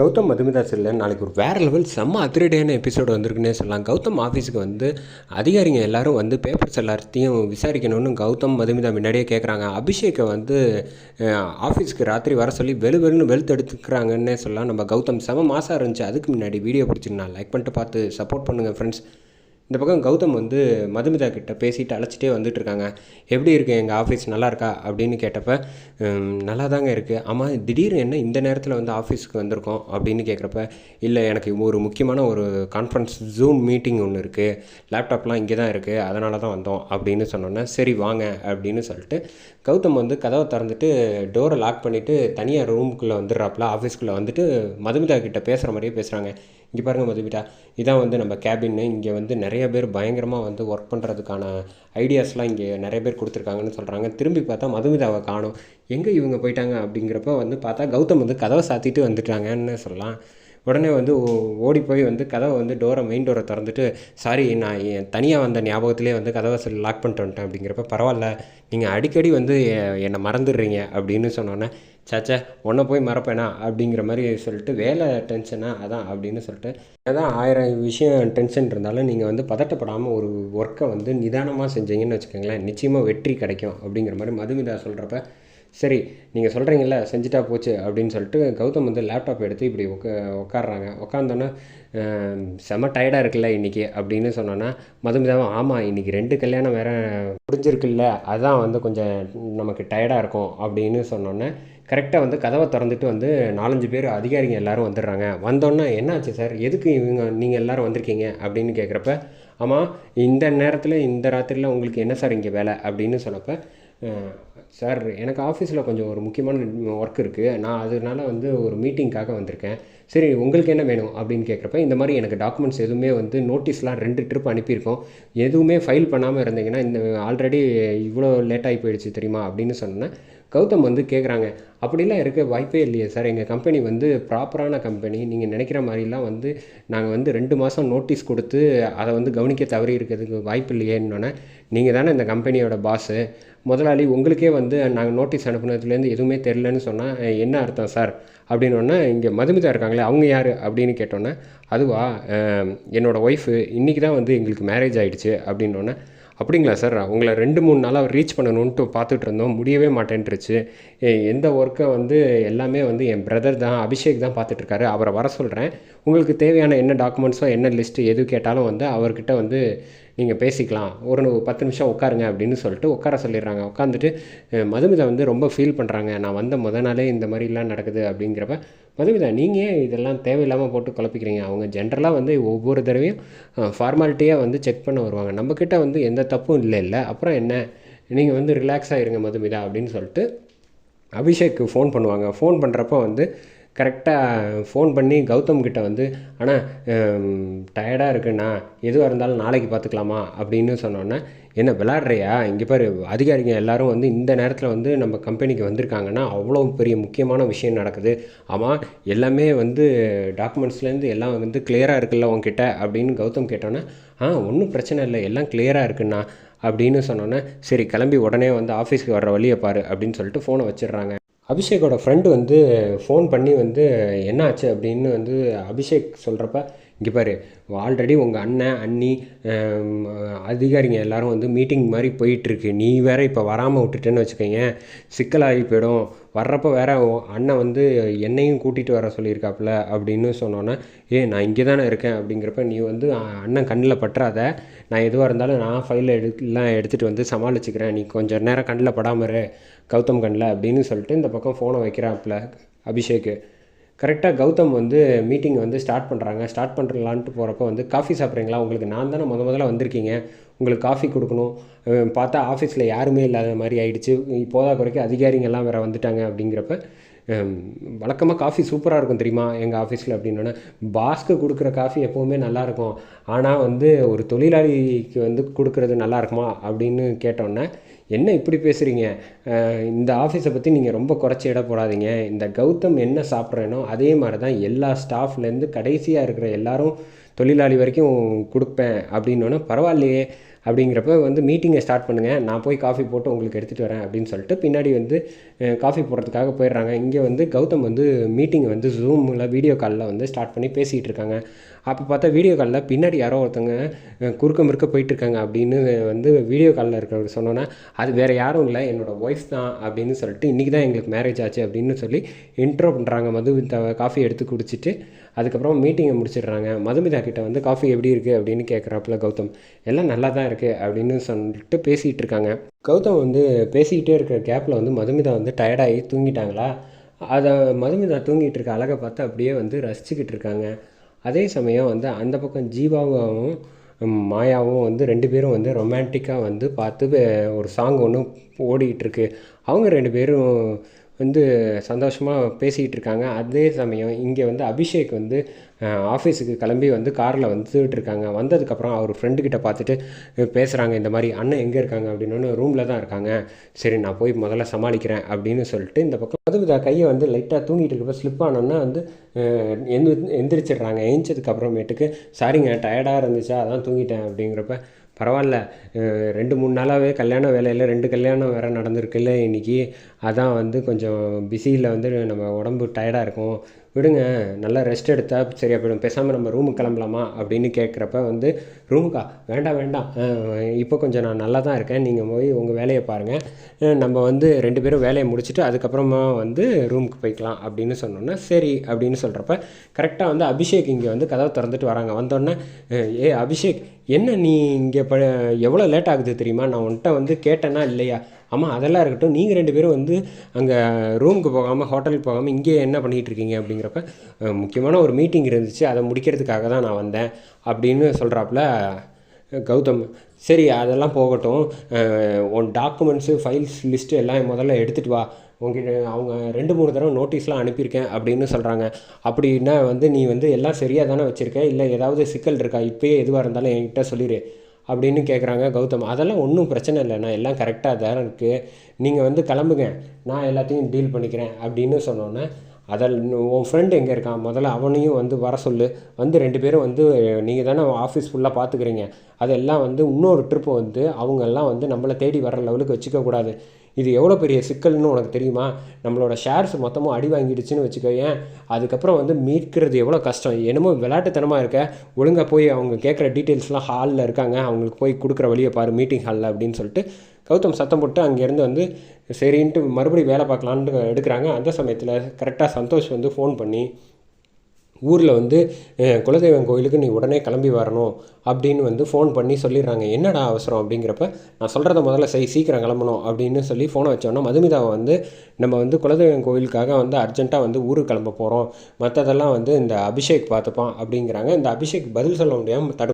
கௌதம் மதுமிதாஸ் இல்லை நாளைக்கு ஒரு வேறு லெவல் செம்ம அதிரடியான எபிசோடு வந்திருக்குன்னே சொல்லலாம். கௌதம் ஆஃபீஸுக்கு வந்து அதிகாரிங்க எல்லாரும் வந்து பேப்பர்ஸ் எல்லாத்தையும் விசாரிக்கணும்னு கௌதம் மதுமிதா முன்னாடியே கேட்குறாங்க அபிஷேக்கை வந்து ஆஃபீஸ்க்கு ராத்திரி வர சொல்லி வெளு வெளுன்னு வெளுத்து எடுத்துக்கிறாங்கன்னே சொல்லலாம். நம்ம கௌதம் செம மாதம் இருந்துச்சு. அதுக்கு முன்னாடி வீடியோ பிடிச்சிருந்தா லைக் பண்ணிட்டு பார்த்து சப்போர்ட் பண்ணுங்கள் ஃப்ரெண்ட்ஸ் இந்த பக்கம் கௌதம் வந்து மதுமிதா கிட்ட பேசிட்டு அழைச்சிட்டே வந்துட்டு இருக்காங்க எப்படி இருக்கு? எங்கள் ஆஃபீஸ் நல்லா இருக்கா? அப்படின்னு கேட்டப்ப நல்லா தாங்க இருக்குது ஆமாம் திடீர்னு என்ன இந்த நேரத்தில் வந்து ஆஃபீஸ்க்கு வந்திருக்கோம்? அப்படின்னு கேட்குறப்ப இல்லை எனக்கு ஒரு முக்கியமான ஒரு கான்ஃபரன்ஸ் ஜூம் மீட்டிங் ஒன்று இருக்குது லேப்டாப்லாம் இங்கே தான் இருக்குது அதனால தான் வந்தோம். அப்படின்னு சொன்னோன்னே சரி வாங்க. அப்படின்னு சொல்லிட்டு கௌதம் வந்து கதவை திறந்துட்டு டோரை லாக் பண்ணிவிட்டு தனியாக ரூமுக்குள்ளே வந்துடுறாப்புல ஆஃபீஸ்க்குள்ளே வந்துட்டு மதுமிதா கிட்ட பேசுகிற மாதிரியே பேசுகிறாங்க இங்கே பாருங்கள் மதுவிட்டா இதான் வந்து நம்ம கேபின்னு இங்கே வந்து நிறைய பேர் பயங்கரமாக வந்து ஒர்க் பண்ணுறதுக்கான ஐடியாஸ்லாம் இங்கே நிறைய பேர் கொடுத்துருக்காங்கன்னு சொல்கிறாங்க திரும்பி பார்த்தா மதுமிதாவை காணும். எங்கே இவங்க போயிட்டாங்க அப்படிங்கிறப்ப வந்து பார்த்தா கௌதம் வந்து கதவை சாத்திட்டு வந்துட்டாங்கன்னு சொல்லலாம். உடனே வந்து ஓ- ஓடி போய் வந்து கதவை வந்து டோரை மெயின் டோரை திறந்துட்டு சாரி நான் என் தனியாக வந்த ஞாபகத்திலே வந்து கதவை லாக் பண்ணிட்டு வந்துட்டேன். அப்படிங்கிறப்ப பரவாயில்ல நீங்கள் அடிக்கடி வந்து என்னை மறந்துடுறீங்க. அப்படின்னு சொன்னோன்னே சாச்சா உன்னை போய் மறப்பேனா? அப்படிங்கிற மாதிரி சொல்லிட்டு வேலை டென்ஷனா அதான் அப்படின்னு சொல்லிட்டு அதான் ஆயிரம் விஷயம் டென்ஷன் இருந்தாலும் நீங்கள் வந்து பதட்டப்படாமல் ஒரு ஒர்க்கை வந்து நிதானமாக செஞ்சீங்கன்னு வச்சுக்கோங்களேன் நிச்சயமாக வெற்றி கிடைக்கும். அப்படிங்கிற மாதிரி மதுமிதா சொல்கிறப்ப சரி நீங்கள் சொல்கிறீங்கள செஞ்சுட்டா போச்சு அப்படின்னு சொல்லிட்டு கௌதம் வந்து லேப்டாப் எடுத்து இப்படி உக்க உட்காடுறாங்க உட்காந்தோன்னே செம டயர்டாக இருக்குல்ல இன்றைக்கி அப்படின்னு சொன்னோன்னா மதுமிதாவும் ஆமாம் இன்றைக்கி ரெண்டு கல்யாணம் வேறு முடிஞ்சிருக்குல்ல அதான் வந்து கொஞ்சம் நமக்கு டயர்டாக இருக்கும் அப்படின்னு சொன்னோன்னே கரெக்டாக வந்து கதவை திறந்துட்டு வந்து நாலஞ்சு பேர் அதிகாரிங்க எல்லாரும் வந்துடுறாங்க. வந்தோன்னே என்னாச்சு சார்? எதுக்கு இவங்க நீங்கள் எல்லாரும் வந்திருக்கீங்க? அப்படின்னு கேட்குறப்ப ஆமாம் இந்த நேரத்தில் இந்த ராத்திரியில் உங்களுக்கு என்ன சார் இங்கே வேலை? அப்படின்னு சொன்னப்போ சார் எனக்கு ஆஃபீஸில் கொஞ்சம் ஒரு முக்கியமான ஒர்க் இருக்குது நான் அதனால வந்து ஒரு மீட்டிங்க்காக வந்திருக்கேன். சரி உங்களுக்கு என்ன வேணும் அப்படின்னு கேட்குறப்ப இந்த மாதிரி எனக்கு டாக்குமெண்ட்ஸ் எதுவுமே வந்து நோட்டீஸ்லாம் ரெண்டு ட்ரிப் அனுப்பியிருக்கோம். எதுவுமே ஃபைல் பண்ணாமல் இருந்தீங்கன்னா இந்த ஆல்ரெடி இவ்வளோ லேட்டாகி போயிடுச்சு தெரியுமா அப்படின்னு சொன்னேன். கௌதம் வந்து கேட்குறாங்க அப்படிலாம் இருக்க வாய்ப்பே இல்லையே சார். எங்கள் கம்பெனி வந்து ப்ராப்பரான கம்பெனி நீங்கள் நினைக்கிற மாதிரிலாம் வந்து நாங்கள் வந்து ரெண்டு மாதம் நோட்டீஸ் கொடுத்து அதை வந்து கவனிக்க தவறி இருக்கிறதுக்கு வாய்ப்பு இல்லையேன்னொன்னே நீங்கள் தானே இந்த கம்பெனியோட பாஸு முதலாளி உங்களுக்கே வந்து நாங்கள் நோட்டீஸ் அனுப்புனதுலேருந்து எதுவுமே தெரிலன்னு சொன்னால் என்ன அர்த்தம் சார்? அப்படின்னோடனே இங்கே மதுமிதா இருக்காங்களே அவங்க யார்? அப்படின்னு கேட்டோன்னே அதுவா என்னோடய என்னோட ஒய்ஃபு இன்றைக்கி தான் வந்து எங்களுக்கு மேரேஜ் ஆகிடுச்சு அப்படின்னோடனே அப்படிங்களா சார்? உங்களை ரெண்டு மூணு நாளாக ரீச் பண்ணணுன்ட்டு பார்த்துட்டு இருந்தோம் முடியவே மாட்டேன்ட்டுருச்சு எந்த ஒர்க்கை வந்து எல்லாமே வந்து என் பிரதர் தான் அபிஷேக் தான் பார்த்துட்ருக்காரு. அவரை வர சொல்கிறேன் உங்களுக்கு தேவையான என்ன டாக்குமெண்ட்ஸோ என்ன லிஸ்ட்டு எது கேட்டாலும் வந்து அவர்கிட்ட வந்து நீங்கள் பேசிக்கலாம். ஒரு பத்து நிமிஷம் உட்காருங்க அப்படின்னு சொல்லிட்டு உட்கார சொல்லிடுறாங்க. உட்காந்துட்டு மதுமிதை மதுமிதா வந்து ரொம்ப ஃபீல் பண்ணுறாங்க நான் வந்த முத நாளே இந்த மாதிரிலாம் நடக்குது அப்படிங்கிறப்ப மதுமிதா நீங்கள் ஏன் இதெல்லாம் தேவையில்லாமல் போட்டு குழப்பிக்கிறீங்க? அவங்க ஜென்ரலாக வந்து ஒவ்வொரு தடவையும் ஃபார்மாலிட்டியாக வந்து செக் பண்ண வருவாங்க. நம்மக்கிட்ட வந்து எந்த தப்பும் இல்லை இல்லை. அப்புறம் என்ன? நீங்கள் வந்து ரிலாக்ஸாக இருங்க மதுமிதா அப்படின்னு சொல்லிட்டு அபிஷேக்கு ஃபோன் பண்ணுவாங்க. ஃபோன் பண்ணுறப்போ வந்து கரெக்டாக ஃபோன் பண்ணி கௌதம் கிட்ட வந்து ஆனால் டயர்டாக இருக்குண்ணா. எதுவாக இருந்தாலும் நாளைக்கு பார்த்துக்கலாமா அப்படின்னு சொன்னோன்னே என்ன விளாட்றியா இங்கே பாரு அதிகாரிங்க எல்லாரும் வந்து இந்த நேரத்தில் வந்து நம்ம கம்பெனிக்கு வந்திருக்காங்கன்னா அவ்வளோ பெரிய முக்கியமான விஷயம் நடக்குது. ஆமாம் எல்லாமே வந்து டாக்குமெண்ட்ஸ்லேருந்து எல்லாம் வந்து கிளியராக இருக்குல்ல உங்ககிட்ட அப்படின்னு கௌதம் கேட்டோன்னே ஆ ஒன்றும் பிரச்சனை இல்லை. எல்லாம் கிளியராக இருக்குண்ணா. அப்படின்னு சொன்னோன்னே சரி கிளம்பி உடனே வந்து ஆஃபீஸ்க்கு வர்ற வழியை பாரு அப்படின்னு சொல்லிட்டு ஃபோனை வச்சிடுறாங்க. அபிஷேக்கோட ஃப்ரெண்டு வந்து ஃபோன் பண்ணி வந்து என்ன ஆச்சு அப்படின்னு வந்து அபிஷேக் சொல்கிறப்ப இங்கே பாரு ஆல்ரெடி உங்கள் அண்ணன் அண்ணி அதிகாரிங்க எல்லாரும் வந்து மீட்டிங் மாதிரி போயிட்டுருக்கு நீ வேற இப்போ வராமல் விட்டுட்டேன்னு வச்சுக்கோங்க சிக்கலாகி போயிடும். வர்றப்போ வேற அண்ணன் வந்து என்னையும் கூட்டிகிட்டு வர சொல்லியிருக்காப்புல அப்படின்னு சொன்னோன்னே ஏ நான் இங்கே தானே இருக்கேன். அப்படிங்கிறப்ப நீ வந்து அண்ணன் கண்ணில் பற்றாத நான் எதுவாக இருந்தாலும் நான் ஃபைலில் எடுக்கலாம் எடுத்துகிட்டு வந்து சமாளிச்சுக்கிறேன். நீ கொஞ்சம் நேரம் கண்ணில் படாமரு கௌதம் கண்ணில் அப்படின்னு சொல்லிட்டு இந்த பக்கம் ஃபோனை வைக்கிறாப்புல அபிஷேக்கு. கரெக்டாக கௌதம் வந்து மீட்டிங் வந்து ஸ்டார்ட் பண்ணுறாங்க ஸ்டார்ட் பண்ணுறலான்ட்டு போகிறப்ப வந்து காஃபி சாப்பிட்றீங்களா? உங்களுக்கு நான் தானே முத முதல்ல வந்திருக்கீங்க. உங்களுக்கு காஃபி கொடுக்கணும். பார்த்தா ஆஃபீஸில் யாருமே இல்லாத மாதிரி ஆயிடுச்சு. இப்போதா குறைக்க அதிகாரிங்கெல்லாம் வேறு வந்துட்டாங்க அப்படிங்கிறப்ப வழக்கமாக காஃபி சூப்பராக இருக்கும் தெரியுமா? எங்கள் ஆஃபீஸில் அப்படின்னோடனே பாஸ்க்கு கொடுக்குற காஃபி எப்போவுமே நல்லாயிருக்கும் ஆனால் வந்து ஒரு தொழிலாளிக்கு வந்து கொடுக்குறது நல்லா இருக்குமா? அப்படின்னு கேட்டோன்னே என்ன இப்படி பேசுகிறீங்க இந்த ஆஃபீஸை பற்றி நீங்கள் ரொம்ப குறைச்சி இட போடாதீங்க. இந்த கௌதம் என்ன சாப்பிட்றேனோ அதே மாதிரி தான் எல்லா ஸ்டாஃப்லேருந்து கடைசியாக இருக்கிற எல்லாரும் தொழிலாளி வரைக்கும் கொடுப்பேன் அப்படின்னோடனே பரவாயில்லையே. அப்படிங்கிறப்ப வந்து மீட்டிங்கை ஸ்டார்ட் பண்ணுங்கள் நான் போய் காஃபி போட்டு உங்களுக்கு எடுத்துகிட்டு வரேன் அப்படின்னு சொல்லிட்டு பின்னாடி வந்து காஃபி போடுறதுக்காக போயிடுறாங்க. இங்கே வந்து கௌதம் வந்து மீட்டிங்கை வந்து ஜூமில் வீடியோ காலில் வந்து ஸ்டார்ட் பண்ணி பேசிகிட்டு இருக்காங்க. அப்போ பார்த்தா வீடியோ காலில் பின்னாடி யாரோ ஒருத்தவங்க குறுக்க முறுக்க போயிட்டுருக்காங்க அப்படின்னு வந்து வீடியோ காலில் இருக்கிறவர் சொன்னோன்னே அது வேறு யாரும் இல்லை. என்னோடய ஒய்ஃப் தான். அப்படின்னு சொல்லிட்டு இன்றைக்கி தான் எங்களுக்கு மேரேஜ் ஆச்சு. அப்படின்னு சொல்லி இன்ட்ரோ பண்ணுறாங்க மது காஃபி எடுத்து குடிச்சிட்டு அதுக்கப்புறம் மீட்டிங்கை முடிச்சிடுறாங்க. மதுமிதா கிட்ட வந்து காஃபி எப்படி இருக்குது அப்படின்னு கேட்குறாப்புல கௌதம். எல்லாம் நல்லா தான் இருக்குது அப்படின்னு சொல்லிட்டு பேசிகிட்டு இருக்காங்க. கௌதம் வந்து பேசிக்கிட்டே இருக்கிற கேப்பில் வந்து மதுமிதா வந்து டயர்டாகி தூங்கிட்டாங்களா? அதை மதுமிதா தூங்கிட்டு இருக்க அழகை பார்த்து அப்படியே வந்து ரசிச்சுக்கிட்டு இருக்காங்க. அதே சமயம் வந்து அந்த பக்கம் ஜீவாவும் மாயாவும் வந்து ரெண்டு பேரும் வந்து ரொமான்டிக்காக வந்து பார்த்து ஒரு சாங் ஒன்று ஓடிக்கிட்டு இருக்கு. அவங்க ரெண்டு பேரும் வந்து சந்தோஷமாக பேசிக்கிட்டு இருக்காங்க அதே சமயம் இங்கே வந்து அபிஷேக் வந்து ஆஃபீஸுக்கு கிளம்பி வந்து காரில் வந்துட்டு இருக்காங்க வந்ததுக்கப்புறம் அவர் ஃப்ரெண்டுக்கிட்ட பார்த்துட்டு பேசுகிறாங்க இந்த மாதிரி. அண்ணன் எங்கே இருக்காங்க? அப்படின்னு ரூமில் தான் இருக்காங்க. சரி நான் போய் முதல்ல சமாளிக்கிறேன். அப்படின்னு சொல்லிட்டு இந்த பக்கம் மதுவிதா கையை வந்து லைட்டாக தூங்கிட்டு இருக்கப்போ ஸ்லிப் ஆனோன்னா வந்து எந்த எந்திரிச்சிடுறாங்க. எழுந்ததுக்கப்புறமேட்டுக்கு சாரிங்க டயர்டாக இருந்துச்சா? அதான் தூங்கிட்டேன். அப்படிங்கிறப்ப பரவாயில்ல. ரெண்டு மூணு நாளாகவே கல்யாண வேலையில் ரெண்டு கல்யாணம் வேறு நடந்திருக்குல்ல இன்றைக்கி அதான் வந்து கொஞ்சம் பிஸியில் வந்து நம்ம உடம்பு டயர்டாக இருக்கும். விடுங்க நல்லா ரெஸ்ட் எடுத்தால் சரியாக போயிடும். பேசாமல் நம்ம ரூமுக்கு கிளம்பலாமா? அப்படின்னு கேட்குறப்ப வந்து ரூமுக்கா வேண்டாம் வேண்டாம். இப்போ கொஞ்சம் நான் நல்லா தான் இருக்கேன். நீங்கள் போய் உங்கள் வேலையை பாருங்கள் நம்ம வந்து ரெண்டு பேரும் வேலையை முடிச்சுட்டு அதுக்கப்புறமா வந்து ரூமுக்கு போய்க்கலாம் அப்படின்னு சொன்னோன்னே சரி அப்படின்னு சொல்கிறப்ப கரெக்டாக வந்து அபிஷேக் இங்கே வந்து கதவை திறந்துட்டு வராங்க. வந்தோடனே ஏ அபிஷேக் என்ன நீ இங்கே ப எவ்வளோ லேட் ஆகுது தெரியுமா? நான் உன்கிட்ட வந்து கேட்டேன்னா இல்லையா? ஆமாம் அதெல்லாம் இருக்கட்டும். நீங்கள் ரெண்டு பேரும் வந்து அங்கே ரூமுக்கு போகாமல் ஹோட்டலுக்கு போகாமல் இங்கே என்ன பண்ணிகிட்டு இருக்கீங்க அப்படிங்கிறப்ப முக்கியமான ஒரு மீட்டிங் இருந்துச்சு. அதை முடிக்கிறதுக்காக தான் நான் வந்தேன் அப்படின்னு சொல்கிறாப்புல கௌதம். சரி அதெல்லாம் போகட்டும். உன் டாக்குமெண்ட்ஸு ஃபைல்ஸ் லிஸ்ட்டு எல்லாம் முதல்ல எடுத்துகிட்டு வா. உங்ககிட்ட அவங்க ரெண்டு மூணு தடவை நோட்டீஸ்லாம் அனுப்பியிருக்கேன் அப்படின்னு சொல்கிறாங்க அப்படின்னா வந்து நீ வந்து எல்லாம் சரியாக தானே வச்சுருக்க? இல்லை ஏதாவது சிக்கல் இருக்கா? இப்போயே எதுவாக இருந்தாலும் என்கிட்ட சொல்லிடு அப்படின்னு கேட்குறாங்க கௌதம். அதெல்லாம் ஒன்றும் பிரச்சனை இல்லைண்ணா எல்லாம் கரெக்டாக தான் இருக்குது நீங்கள் வந்து கிளம்புங்க. நான் எல்லாத்தையும் டீல் பண்ணிக்கிறேன் அப்படின்னு சொன்னோன்னே அதில் உன் ஃப்ரெண்டு எங்கே இருக்கான்? முதல்ல அவனையும் வந்து வர சொல்லு. வந்து ரெண்டு பேரும் வந்து நீங்கள் தானே ஆஃபீஸ் ஃபுல்லாக பார்த்துக்கிறீங்க அதெல்லாம் வந்து இன்னொரு ட்ரிப்பு வந்து அவங்கெல்லாம் வந்து நம்மளை தேடி வர லெவலுக்கு வச்சுக்கக்கூடாது. இது எவ்வளோ பெரிய சிக்கல்னு உனக்கு தெரியுமா? நம்மளோட ஷேர்ஸ் மொத்தமும் அடி வாங்கிடுச்சுன்னு வச்சுக்கோ ஏன்? அதுக்கப்புறம் வந்து மீட்கிறது எவ்வளோ கஷ்டம்? என்னமோ விளையாட்டுத்தனமாக இருக்க? ஒழுங்காக போய் அவங்க கேட்குற டீட்டெயில்ஸ்லாம் ஹாலில் இருக்காங்க. அவங்களுக்கு போய் கொடுக்குற வழியை பாரு மீட்டிங் ஹாலில் அப்படின்னு சொல்லிட்டு கௌதம் சத்தம் போட்டு அங்கேருந்து வந்து சரின்ட்டு மறுபடியும் வேலை பார்க்கலான்ட்டு எடுக்கிறாங்க. அந்த சமயத்தில் கரெக்டாக சந்தோஷ் வந்து ஃபோன் பண்ணி ஊரில் வந்து குலதெய்வம் கோயிலுக்கு நீ உடனே கிளம்பி வரணும் அப்படின்னு வந்து ஃபோன் பண்ணி சொல்லிடுறாங்க. என்னடா அவசரம்? அப்படிங்கிறப்ப நான் சொல்கிறத முதல்ல செய் சீக்கிரம் கிளம்பணும் அப்படின்னு சொல்லி ஃபோனை வச்சோன்னா மதுமிதாவை வந்து நம்ம வந்து குலதெய்வம் கோயிலுக்காக வந்து அர்ஜென்ட்டாக வந்து ஊருக்கு கிளம்ப போகிறோம் மற்றதெல்லாம் வந்து இந்த அபிஷேக் பார்த்துப்பான் அப்படிங்கிறாங்க. இந்த அபிஷேக் பதில் சொல்ல முடியாமல் தடு